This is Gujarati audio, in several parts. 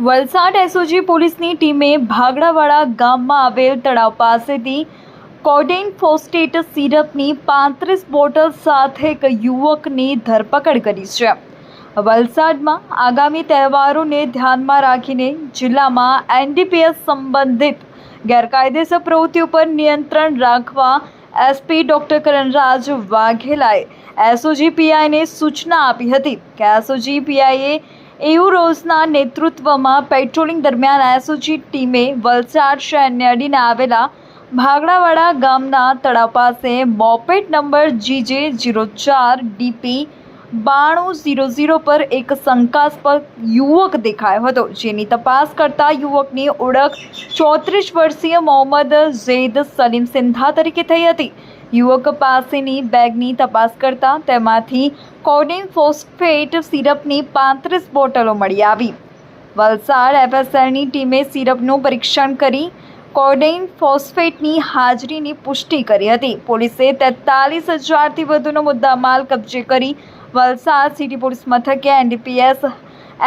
વલસાડ એસઓજી પોલીસની ટીમે ભાગડાવાડા ગામમાં આવેલ તળાવ પાસેથી કોડેન ફોસ્ટેટ સિરપની પાંત્રીસ બોટલ સાથે એક યુવકની ધરપકડ કરી છે. વલસાડમાં આગામી તહેવારોને ધ્યાનમાં રાખીને જિલ્લામાં એનડીપીએસ સંબંધિત ગેરકાયદેસર પ્રવૃત્તિ ઉપર નિયંત્રણ રાખવા એસપી ડૉક્ટર કરણરાજ વાઘેલાએ એસઓજી પીઆઈને સૂચના આપી હતી કે એસઓજી પીઆઈએ એવું રોઝના નેતૃત્વમાં પેટ્રોલિંગ દરમિયાન એસઓજી ટીમે વલસાડ શહેરને અડીને આવેલા ભાગડાવાડા ગામના તળાવ પાસે મોપેટ નંબર જીજે જીરો ચાર ડીપી બાણું ઝીરો ઝીરો પર એક શંકાસ્પદ યુવક દેખાયો હતો. જેની તપાસ કરતા યુવકની ઓળખ ચોત્રીસ વર્ષીય મોહમ્મદ ઝૈદ સલીમ સિંધા તરીકે થઈ હતી. યુવક પાસેની બેગની તપાસ કરતા તેમાંથી કોડિન ફોસ્ફેટ સિરપની પાંત્રીસ બોટલો મળી આવી. વલસાડ એફએસએલની ટીમે સિરપનું પરીક્ષણ કરી કોડેઇન ફોસ્ફેટની હાજરીની પુષ્ટિ કરી હતી. પોલીસે તેતાલીસ હજારથી વધુનો મુદ્દામાલ કબજે કરી વલસાડ સિટી પોલીસ મથકે એનડીપીએસ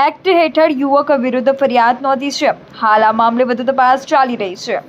એક્ટ હેઠળ યુવક વિરુદ્ધ ફરિયાદ નોંધી છે. હાલ આ મામલે વધુ તપાસ ચાલી રહી છે.